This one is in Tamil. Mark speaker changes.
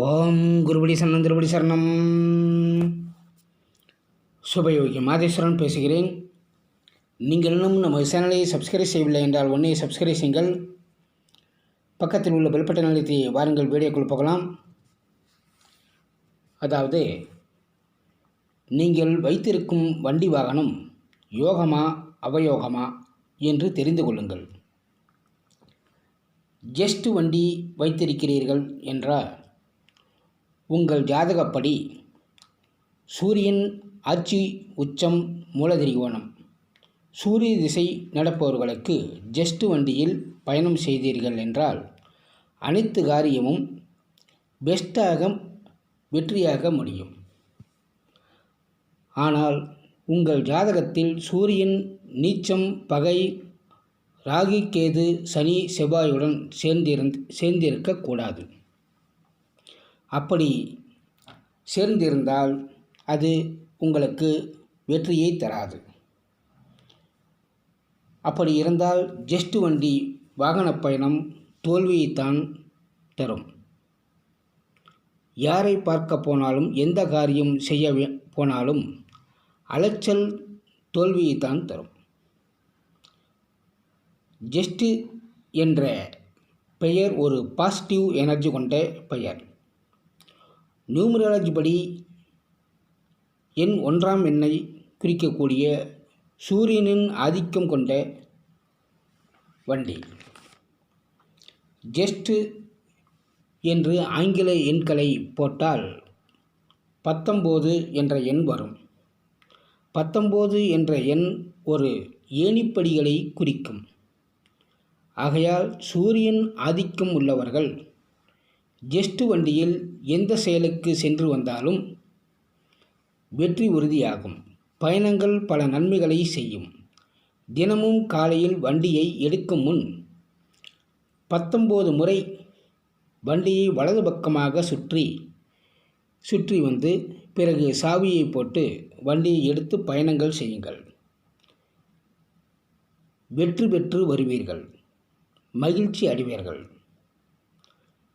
Speaker 1: ஓம் குருபடி சரணம் திருபடி சரணம். சுபயோகி மாதேஸ்வரன் பேசுகிறேன். நீங்கள் இன்னும் நமது சேனலை சப்ஸ்கிரைப் செய்யவில்லை என்றால் ஒன்றே சப்ஸ்கிரைப் செய்யுங்கள். பக்கத்தில் உள்ள பெல்பட்ட நிலையத்தை வாருங்கள் வீடியோக்குள் போகலாம். அதாவது நீங்கள் வைத்திருக்கும் வண்டி வாகனம் யோகமா அவயோகமா என்று தெரிந்து கொள்ளுங்கள். ஜெஸ்ட் வண்டி வைத்திருக்கிறீர்கள் என்றால் உங்கள் ஜாதகப்படி சூரியன் ஆட்சி உச்சம் மூலதிரிகோணம். சூரிய திசை நடப்பவர்களுக்கு ஜெஸ்ட் வண்டியில் பயணம் செய்தீர்கள் என்றால் அனைத்து காரியமும் பெஸ்ட்டாக வெற்றியாக முடியும். ஆனால் உங்கள் ஜாதகத்தில் சூரியன் நீச்சம் பகை ராகி கேது சனி செவ்வாயுடன் சேர்ந்திருந் சேர்ந்திருக்கக்கூடாது. அப்படி சேர்ந்திருந்தால் அது உங்களுக்கு வெற்றியை தராது. அப்படி இருந்தால் ஜெஸ்ட் வண்டி வாகன பயணம் தோல்வியைத்தான் தரும். யாரை பார்க்க போனாலும் எந்த காரியம் செய்ய வே- போனாலும் அலைச்சல் தோல்வியைத்தான் தரும். ஜெஸ்ட் என்ற பெயர் ஒரு பாசிட்டிவ் எனர்ஜி கொண்ட பெயர். நியூமராலஜி படி எண் ஒன்றாம் எண்ணை குறிக்கக்கூடிய சூரியனின் ஆதிக்கம் கொண்ட வண்டி. ஜெஸ்ட் என்று ஆங்கில எண்களை போட்டால் பத்தொம்போது என்ற எண் வரும். பத்தொம்போது என்ற எண் ஒரு ஏணிப்படிகளை குறிக்கும். ஆகையால் சூரியன் ஆதிக்கம் உள்ளவர்கள் ஜெஸ்ட் வண்டியில் எந்த செயலுக்கு சென்று வந்தாலும் வெற்றி உறுதியாகும். பயணங்கள் பல நன்மைகளை செய்யும். தினமும் காலையில் வண்டியை எடுக்கும் முன் பத்தொம்போது முறை வண்டியை வலது பக்கமாக சுற்றி சுற்றி வந்து பிறகு சாவியை போட்டு வண்டியை எடுத்து பயணங்கள் செய்யுங்கள். வெற்றி பெற்று வருவீர்கள். மகிழ்ச்சி அடைவீர்கள்.